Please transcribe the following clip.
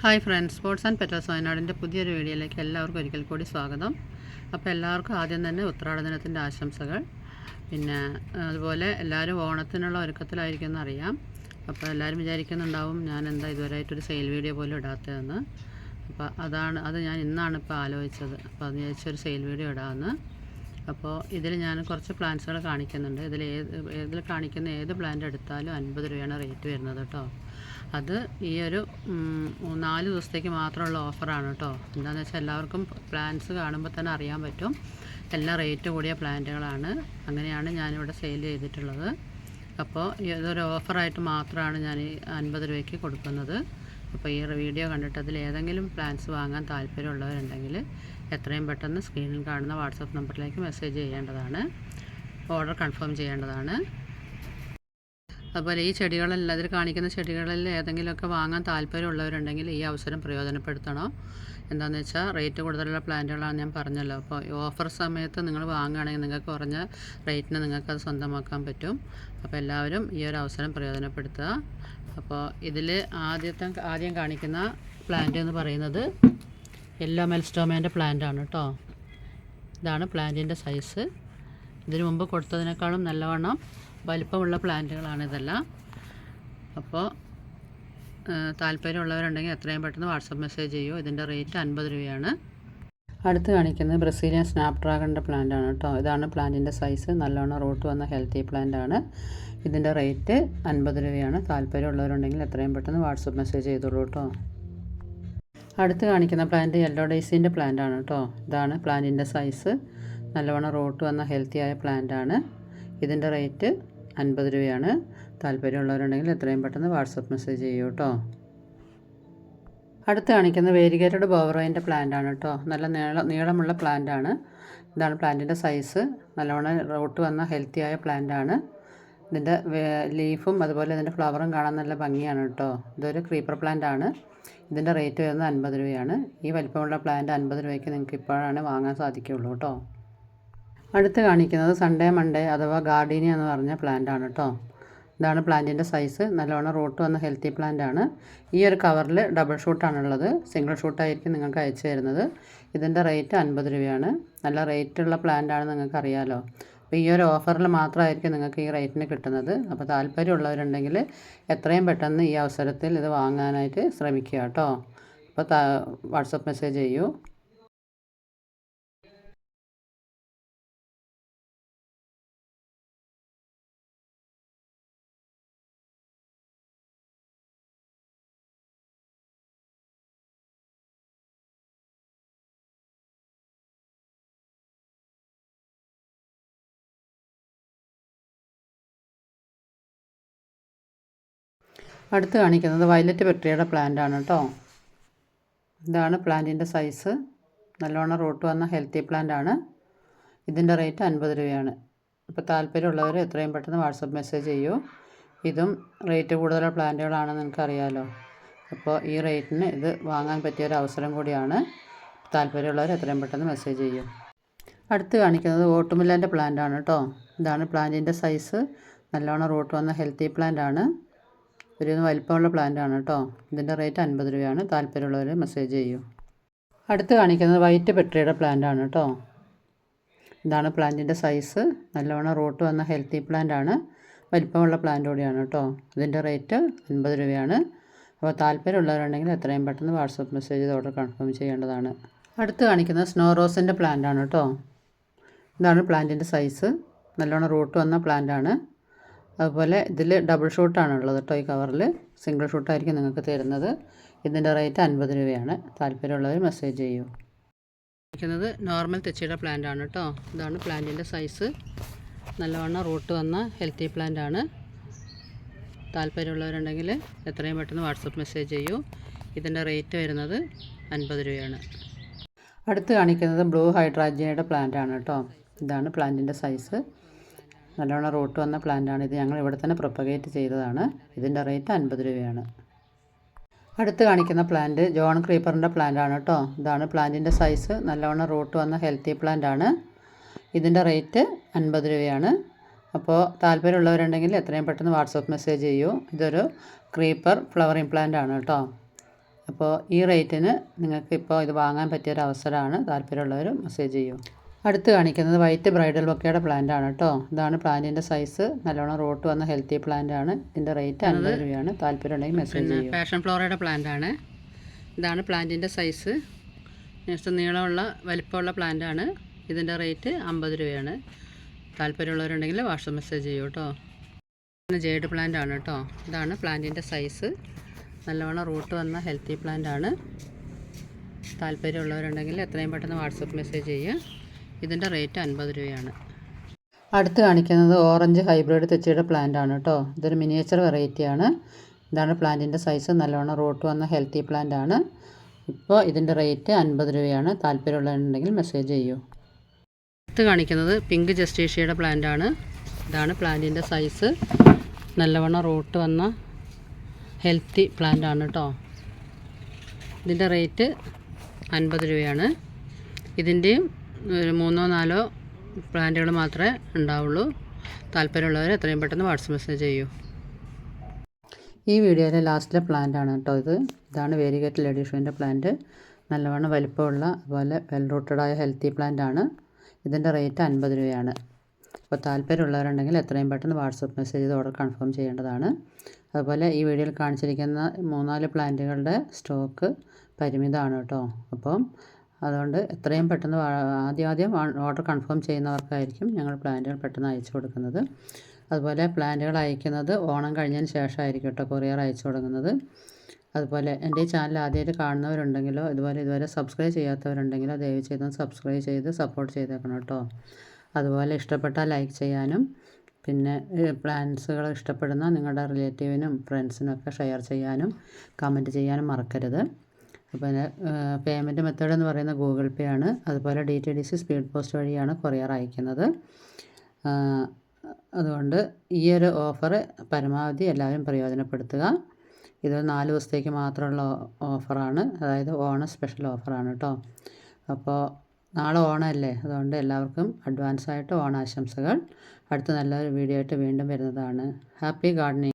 Hi friends sports and petals വയനാടിന്റെ പുതിയൊരു വീഡിയോയിലേക്ക് എല്ലാവർക്കും ഒരിക്കൽ കൂടി സ്വാഗതം. അപ്പോൾ എല്ലാവർക്കും ആദ്യം തന്നെ ഉത്രാട ദിനത്തിന്റെ ആശംസകൾ. പിന്നെ അതുപോലെ എല്ലാവരും ഓണത്തിനുള്ള ഒരുക്കത്തിലായിരിക്കും അറിയാം. അപ്പോൾ എല്ലാവരും വിചാരിക്കുന്നുണ്ടാവും ഞാൻ എന്താ ഇതുവരെ ഇതുവരെയായിട്ടൊരു സെയിൽ വീഡിയോ പോലും ഇടാത്തതെന്ന്. അപ്പോൾ അതാണ് അത് ഞാൻ ഇന്നാണ് ഇപ്പോൾ ആലോചിച്ചത്. അപ്പോൾ അത് വിചാരിച്ചൊരു സെയിൽ വീഡിയോ ഇടാമെന്ന്. അപ്പോൾ ഇതിൽ ഞാൻ കുറച്ച് പ്ലാന്റ്സുകൾ കാണിക്കുന്നുണ്ട്. ഇതിൽ ഏത് ഇതിൽ കാണിക്കുന്ന ഏത് പ്ലാന്റ് എടുത്താലും അൻപത് രൂപയാണ് റേറ്റ് വരുന്നത് കേട്ടോ. അത് ഈ ഒരു നാല് ദിവസത്തേക്ക് മാത്രമുള്ള ഓഫറാണ് കേട്ടോ എന്താണെന്ന് വെച്ചാൽ എല്ലാവർക്കും പ്ലാന്റ്സ് കാണുമ്പോൾ തന്നെ അറിയാൻ പറ്റും. എല്ലാം റേറ്റ് കൂടിയ പ്ലാന്റുകളാണ്. അങ്ങനെയാണ് ഞാനിവിടെ സെയിൽ ചെയ്തിട്ടുള്ളത്. അപ്പോൾ ഇതൊരു ഓഫറായിട്ട് മാത്രമാണ് ഞാൻ ഈ അൻപത് രൂപയ്ക്ക് കൊടുക്കുന്നത്. അപ്പോൾ ഈ വീഡിയോ കണ്ടിട്ട് അതിൽ ഏതെങ്കിലും പ്ലാൻസ് വാങ്ങാൻ താല്പര്യമുള്ളവരുണ്ടെങ്കിൽ എത്രയും പെട്ടെന്ന് സ്ക്രീനിൽ കാണുന്ന വാട്സപ്പ് നമ്പറിലേക്ക് മെസ്സേജ് ചെയ്യേണ്ടതാണ്. ഓർഡർ കൺഫേം ചെയ്യേണ്ടതാണ്. അതുപോലെ ഈ ചെടികളെല്ലാം അതിൽ കാണിക്കുന്ന ചെടികളിൽ ഏതെങ്കിലുമൊക്കെ വാങ്ങാൻ താല്പര്യമുള്ളവരുണ്ടെങ്കിൽ ഈ അവസരം പ്രയോജനപ്പെടുത്തണം. എന്താണെന്ന് വെച്ചാൽ റേറ്റ് കൂടുതലുള്ള പ്ലാന്റുകളാണ് ഞാൻ പറഞ്ഞല്ലോ. അപ്പോൾ ഈ ഓഫർ സമയത്ത് നിങ്ങൾ വാങ്ങുകയാണെങ്കിൽ നിങ്ങൾക്ക് കുറഞ്ഞ റേറ്റിന് നിങ്ങൾക്ക് അത് സ്വന്തമാക്കാൻ പറ്റും. അപ്പോൾ എല്ലാവരും ഈ ഒരു അവസരം പ്രയോജനപ്പെടുത്തുക. അപ്പോൾ ഇതിൽ ആദ്യത്തെ ആദ്യം കാണിക്കുന്ന പ്ലാന്റ് എന്ന് പറയുന്നത് യെല്ലോ മെൽസ്റ്റോമേന്റെ പ്ലാന്റാണ് കേട്ടോ ഇതാണ് പ്ലാന്റിന്റെ സൈസ് ഇതിനു മുമ്പ് കൊടുത്തതിനേക്കാളും നല്ലവണ്ണം വലിപ്പമുള്ള പ്ലാന്റുകളാണ് ഇതെല്ലാം. അപ്പോൾ താല്പര്യമുള്ളവരുണ്ടെങ്കിൽ എത്രയും പെട്ടെന്ന് വാട്സപ്പ് മെസ്സേജ് ചെയ്യൂ. ഇതിന്റെ റേറ്റ് അൻപത് രൂപയാണ്. അടുത്ത് കാണിക്കുന്നത് ബ്രസീലിയൻ സ്നാപ് ഡ്രാഗണിന്റെ പ്ലാന്റ് ആണ് കേട്ടോ. ഇതാണ് പ്ലാന്റിന്റെ സൈസ്. നല്ലോണം റൂട്ട് വന്ന ഹെൽത്തി പ്ലാന്റ് ആണ് ഇതിന്റെ റേറ്റ് അൻപത് രൂപയാണ്. താല്പര്യമുള്ളവരുണ്ടെങ്കിൽ എത്രയും പെട്ടെന്ന് വാട്സപ്പ് മെസ്സേജ് ചെയ്തോളൂ കേട്ടോ. അടുത്ത് കാണിക്കുന്ന പ്ലാന്റ് യെല്ലോ ഡേസിന്റെ പ്ലാന്റ് ആണ് കേട്ടോ. ഇതാണ് പ്ലാന്റിന്റെ സൈസ്. നല്ലവണ്ണം റൂട്ട് വന്ന ഹെൽത്തി ആയ പ്ലാന്റ് ആണ് ഇതിന്റെ റേറ്റ് അൻപത് രൂപയാണ്. താല്പര്യമുള്ളവരുണ്ടെങ്കിൽ എത്രയും പെട്ടെന്ന് വാട്സപ്പ് മെസ്സേജ് ചെയ്യൂ കേട്ടോ. അടുത്ത് കാണിക്കുന്ന വേരിഗേറ്റഡ് ബോവറോയിന്റെ പ്ലാന്റ് ആണ് കേട്ടോ. നല്ല നീള നീളമുള്ള പ്ലാന്റ് ആണ് ഇതാണ് പ്ലാന്റിന്റെ സൈസ്. നല്ലവണ്ണം റോട്ട് വന്ന ഹെൽത്തിയായ ആയ പ്ലാന്റ് ആണ് ഇതിന്റെ ലീഫും അതുപോലെ ഇതിന്റെ ഫ്ലവറും കാണാൻ നല്ല ഭംഗിയാണ് കേട്ടോ. ഇതൊരു ക്രീപ്പർ പ്ലാന്റ് ആണ് ഇതിന്റെ റേറ്റ് വരുന്നത് അൻപത് രൂപയാണ്. ഈ വലിപ്പമുള്ള പ്ലാന്റ് അൻപത് രൂപയ്ക്ക് നിങ്ങൾക്ക് ഇപ്പോഴാണ് വാങ്ങാൻ സാധിക്കുകയുള്ളൂ കേട്ടോ. അടുത്ത് കാണിക്കുന്നത് സൺഡേ മൺഡേ അഥവാ ഗാർഡീനിയ എന്ന് പറഞ്ഞ പ്ലാന്റ് ആണ് കേട്ടോ ഇതാണ് പ്ലാന്റിന്റെ സൈസ് നല്ലോണം റൂട്ട് വന്ന ഹെൽത്തി പ്ലാന്റ് ആണ്. ഈ ഒരു കവറിൽ ഡബിൾ ഷൂട്ടാണുള്ളത് സിംഗിൾ ഷൂട്ടായിരിക്കും നിങ്ങൾക്ക് അയച്ചു തരുന്നത്. ഇതിന്റെ റേറ്റ് അൻപത് രൂപയാണ്. നല്ല റേറ്റുള്ള പ്ലാന്റ് ആണ് നിങ്ങൾക്ക് അറിയാലോ. അപ്പോൾ ഈ ഒരു ഓഫറിൽ മാത്രമായിരിക്കും നിങ്ങൾക്ക് ഈ റേറ്റിന് കിട്ടുന്നത്. അപ്പോൾ താല്പര്യമുള്ളവരുണ്ടെങ്കിൽ എത്രയും പെട്ടെന്ന് ഈ അവസരത്തിൽ ഇത് വാങ്ങാനായിട്ട് ശ്രമിക്കുക കേട്ടോ അപ്പോൾ വാട്സപ്പ് മെസ്സേജ് ചെയ്യൂ. അടുത്ത് കാണിക്കുന്നത് വയലറ്റ് പെട്രിയുടെ പ്ലാന്റ് ആണ് കേട്ടോ ഇതാണ് പ്ലാന്റിന്റെ സൈസ് നല്ലോണം റൂട്ട് വന്ന ഹെൽത്തി പ്ലാന്റ് ആണ്. ഇതിന്റെ റേറ്റ് അൻപത് രൂപയാണ്. അപ്പോൾ താല്പര്യമുള്ളവർ എത്രയും പെട്ടെന്ന് വാട്സപ്പ് മെസ്സേജ് ചെയ്യൂ. ഇതും റേറ്റ് കൂടുതലുള്ള പ്ലാന്റുകളാണെന്ന് നിങ്ങൾക്കറിയാലോ. അപ്പോൾ ഈ റേറ്റിന് ഇത് വാങ്ങാൻ പറ്റിയ ഒരു അവസരം കൂടിയാണ്. താല്പര്യമുള്ളവർ എത്രയും പെട്ടെന്ന് മെസ്സേജ് ചെയ്യൂ. അടുത്ത് കാണിക്കുന്നത് ഓട്ടുമില്ലാന്റെ പ്ലാന്റ് ആണ് കേട്ടോ ഇതാണ് പ്ലാന്റിന്റെ സൈസ് നല്ലോണം റൂട്ട് വന്ന ഹെൽത്തി പ്ലാന്റ് ആണ്. ഒരു വലിപ്പമുള്ള പ്ലാന്റ് ആണ് കേട്ടോ ഇതിന്റെ റേറ്റ് അൻപത് രൂപയാണ്. താല്പര്യമുള്ളവർ മെസ്സേജ് ചെയ്യൂ. അടുത്ത് കാണിക്കുന്നത് വൈറ്റ് പെട്രിയുടെ പ്ലാന്റ് ആണ് കേട്ടോ ഇതാണ് പ്ലാന്റിന്റെ സൈസ് നല്ലവണ്ണം റോട്ട് വന്ന ഹെൽത്തി പ്ലാന്റ് ആണ്. വലിപ്പമുള്ള പ്ലാന്റ് കൂടിയാണ് കേട്ടോ ഇതിന്റെ റേറ്റ് അൻപത് രൂപയാണ്. അപ്പോൾ താല്പര്യമുള്ളവരുണ്ടെങ്കിൽ എത്രയും പെട്ടെന്ന് വാട്സപ്പ് മെസ്സേജ് ചെയ്ത് ഓർഡർ കൺഫേം ചെയ്യേണ്ടതാണ്. അടുത്ത് കാണിക്കുന്നത് സ്നോ റോസിന്റെ പ്ലാന്റ് ആണ് കേട്ടോ ഇതാണ് പ്ലാന്റിന്റെ സൈസ് നല്ലോണം റൂട്ട് വന്ന പ്ലാന്റ് ആണ്. അതുപോലെ ഇതിൽ ഡബിൾ ഷൂട്ടാണ് ഉള്ളത് കേട്ടോ ഈ കവറിൽ സിംഗിൾ ഷൂട്ടായിരിക്കും നിങ്ങൾക്ക് തരുന്നത്. ഇതിന്റെ റേറ്റ് അൻപത് രൂപയാണ്. താല്പര്യമുള്ളവർ മെസ്സേജ് ചെയ്യൂ. ഇരിക്കുന്നത് നോർമൽ തെച്ചിയുടെ പ്ലാന്റ് ആണ് കേട്ടോ. ഇതാണ് പ്ലാന്റിന്റെ സൈസ് നല്ലവണ്ണം റൂട്ട് വന്ന ഹെൽത്തി പ്ലാന്റ് ആണ്. താല്പര്യമുള്ളവരുണ്ടെങ്കിൽ എത്രയും പെട്ടെന്ന് വാട്സപ്പ് മെസ്സേജ് ചെയ്യൂ. ഇതിന്റെ റേറ്റ് വരുന്നത് അൻപത് രൂപയാണ്. അടുത്ത് കാണിക്കുന്നത് ബ്ലൂ ഹൈഡ്രാജിയയുടെ പ്ലാന്റ് ആണ് കേട്ടോ. ഇതാണ് പ്ലാന്റിന്റെ സൈസ് നല്ലോണം റൂട്ട് വന്ന പ്ലാന്റാണ് ഇത്. ഞങ്ങൾ ഇവിടെ തന്നെ പ്രൊപ്പഗേറ്റ് ചെയ്തതാണ്. ഇതിന്റെ റേറ്റ് അൻപത് രൂപയാണ്. അടുത്ത് കാണിക്കുന്ന പ്ലാന്റ് ജോൺ ക്രീപ്പറിന്റെ പ്ലാന്റാണ് കേട്ടോ. ഇതാണ് പ്ലാന്റിന്റെ സൈസ്. നല്ലവണ്ണം റൂട്ട് വന്ന ഹെൽത്തി പ്ലാന്റ് ആണ് ഇതിന്റെ റേറ്റ് അൻപത് രൂപയാണ്. അപ്പോൾ താല്പര്യമുള്ളവരുണ്ടെങ്കിൽ എത്രയും പെട്ടെന്ന് വാട്സപ്പ് മെസ്സേജ് ചെയ്യൂ. ഇതൊരു ക്രീപ്പർ ഫ്ലവറിംഗ് പ്ലാന്റ് ആണ് കേട്ടോ. അപ്പോൾ ഈ റേറ്റിന് നിങ്ങൾക്ക് ഇപ്പോൾ ഇത് വാങ്ങാൻ പറ്റിയൊരു അവസരമാണ്. താല്പര്യമുള്ളവർ മെസ്സേജ് ചെയ്യൂ. അടുത്ത് കാണിക്കുന്നത് വൈറ്റ് ബ്രൈഡൽ ബൊക്കയുടെ പ്ലാന്റ് ആണ് കേട്ടോ. ഇതാണ് പ്ലാന്റിന്റെ സൈസ് നല്ലോണം റോട്ട് വന്ന ഹെൽത്തി പ്ലാന്റ് ആണ്. ഇതിന്റെ റേറ്റ് അൻപത് രൂപയാണ്. താല്പര്യം ഉണ്ടെങ്കിൽ മെസ്സേജ് ചെയ്യും പാഷൻ ഫ്ലോറയുടെ പ്ലാന്റ് ആണ്. ഇതാണ് പ്ലാന്റിന്റെ സൈസ് നെക്സ്റ്റ് നീളമുള്ള വലിപ്പമുള്ള പ്ലാന്റ് ആണ്. ഇതിന്റെ റേറ്റ് അമ്പത് രൂപയാണ്. താല്പര്യമുള്ളവരുണ്ടെങ്കിൽ വാട്സപ്പ് മെസ്സേജ് ചെയ്യൂ കേട്ടോ. പിന്നെ ജേഡ് പ്ലാന്റ് ആണ് കേട്ടോ. ഇതാണ് പ്ലാന്റിന്റെ സൈസ് നല്ലവണ്ണം റൂട്ട് വന്ന ഹെൽത്തി പ്ലാന്റ് ആണ്. താല്പര്യമുള്ളവരുണ്ടെങ്കിൽ എത്രയും പെട്ടെന്ന് വാട്സപ്പ് മെസ്സേജ് ചെയ്യുക. ഇതിന്റെ റേറ്റ് അൻപത് രൂപയാണ്. അടുത്ത് കാണിക്കുന്നത് ഓറഞ്ച് ഹൈബ്രിഡ് തെച്ചിയുടെ പ്ലാന്റ് ആണ് കേട്ടോ ഇതൊരു മിനിയേച്ചർ വെറൈറ്റിയാണ് ഇതാണ് പ്ലാന്റിന്റെ സൈസ് നല്ലവണ്ണം റൂട്ട് വന്ന ഹെൽത്തി പ്ലാന്റ് ആണ്. ഇപ്പോൾ ഇതിന്റെ റേറ്റ് അൻപത് രൂപയാണ്. താല്പര്യമുള്ളവരുണ്ടെങ്കിൽ മെസ്സേജ് ചെയ്യൂ. അടുത്ത് കാണിക്കുന്നത് പിങ്ക് ജസ്റ്റീഷ്യയുടെ പ്ലാന്റ് ആണ്. ഇതാണ് പ്ലാന്റിന്റെ സൈസ് നല്ലവണ്ണം റൂട്ട് വന്ന ഹെൽത്തി പ്ലാന്റ് ആണ് കേട്ടോ ഇതിന്റെ റേറ്റ് അൻപത് രൂപയാണ്. ഇതിന്റെയും ഒരു മൂന്നോ നാലോ പ്ലാന്റുകൾ മാത്രമേ ഉണ്ടാവുള്ളൂ. താല്പര്യമുള്ളവർ എത്രയും പെട്ടെന്ന് വാട്സപ്പ് മെസ്സേജ് ചെയ്യൂ. ഈ വീഡിയോയിലെ ലാസ്റ്റിലെ പ്ലാന്റ് ആണ് കേട്ടോ ഇത്. ഇതാണ് വേരിഗേറ്റ് ലേഡീഷുവിന്റെ പ്ലാന്റ്. നല്ലവണ്ണം വലിപ്പമുള്ള അതുപോലെ വെൽ റൂട്ടഡായ ഹെൽത്തി പ്ലാന്റ് ആണ് ഇതിന്റെ റേറ്റ് അൻപത് രൂപയാണ്. അപ്പോൾ താല്പര്യമുള്ളവരുണ്ടെങ്കിൽ എത്രയും പെട്ടെന്ന് വാട്സപ്പ് മെസ്സേജ് ചെയ്ത് ഓർഡർ കൺഫേം ചെയ്യേണ്ടതാണ്. അതുപോലെ ഈ വീഡിയോയിൽ കാണിച്ചിരിക്കുന്ന മൂന്നാൽ പ്ലാന്റുകളുടെ സ്റ്റോക്ക് പരിമിതമാണ് കേട്ടോ. അപ്പം അതുകൊണ്ട് എത്രയും പെട്ടെന്ന് ആദ്യം ആദ്യം ഓർഡർ കൺഫേം ചെയ്യുന്നവർക്കായിരിക്കും ഞങ്ങൾ പ്ലാന്റുകൾ പെട്ടെന്ന് അയച്ചു കൊടുക്കുന്നത്. അതുപോലെ പ്ലാന്റുകൾ അയക്കുന്നത് ഓണം കഴിഞ്ഞതിന് ശേഷമായിരിക്കും കേട്ടോ കൊറിയർ അയച്ചു കൊടുക്കുന്നത്. അതുപോലെ എന്റെ ഈ ചാനൽ ആദ്യമായിട്ട് കാണുന്നവരുണ്ടെങ്കിലോ ഇതുപോലെ ഇതുവരെ സബ്സ്ക്രൈബ് ചെയ്യാത്തവരുണ്ടെങ്കിലോ ദയവ് ചെയ്തൊന്ന് സബ്സ്ക്രൈബ് ചെയ്ത് സപ്പോർട്ട് ചെയ്തേക്കണം കേട്ടോ. അതുപോലെ ഇഷ്ടപ്പെട്ടാൽ ലൈക്ക് ചെയ്യാനും പിന്നെ പ്ലാൻസുകൾ ഇഷ്ടപ്പെടുന്ന നിങ്ങളുടെ റിലേറ്റീവിനും ഫ്രണ്ട്സിനും ഒക്കെ ഷെയർ ചെയ്യാനും കമന്റ് ചെയ്യാനും മറക്കരുത്. പിന്നെ പേയ്മെന്റ് മെത്തേഡ് എന്ന് പറയുന്നത് ഗൂഗിൾ പേ ആണ്. അതുപോലെ D T D C speed post വഴിയാണ് കൊറിയർ അയക്കുന്നത്. അതുകൊണ്ട് ഈ ഒരു ഓഫർ പരമാവധി എല്ലാവരും പ്രയോജനപ്പെടുത്തുക. ഇത് നാല് ദിവസത്തേക്ക് മാത്രമുള്ള ഓഫറാണ് അതായത് ഓണ സ്പെഷ്യൽ ഓഫറാണ് കേട്ടോ. അപ്പോൾ നാളെ ഓണമല്ലേ? അതുകൊണ്ട് എല്ലാവർക്കും അഡ്വാൻസായിട്ട് ഓണാശംസകൾ. അടുത്ത നല്ലൊരു വീഡിയോ ആയിട്ട് വീണ്ടും വരുന്നതാണ്. Happy gardening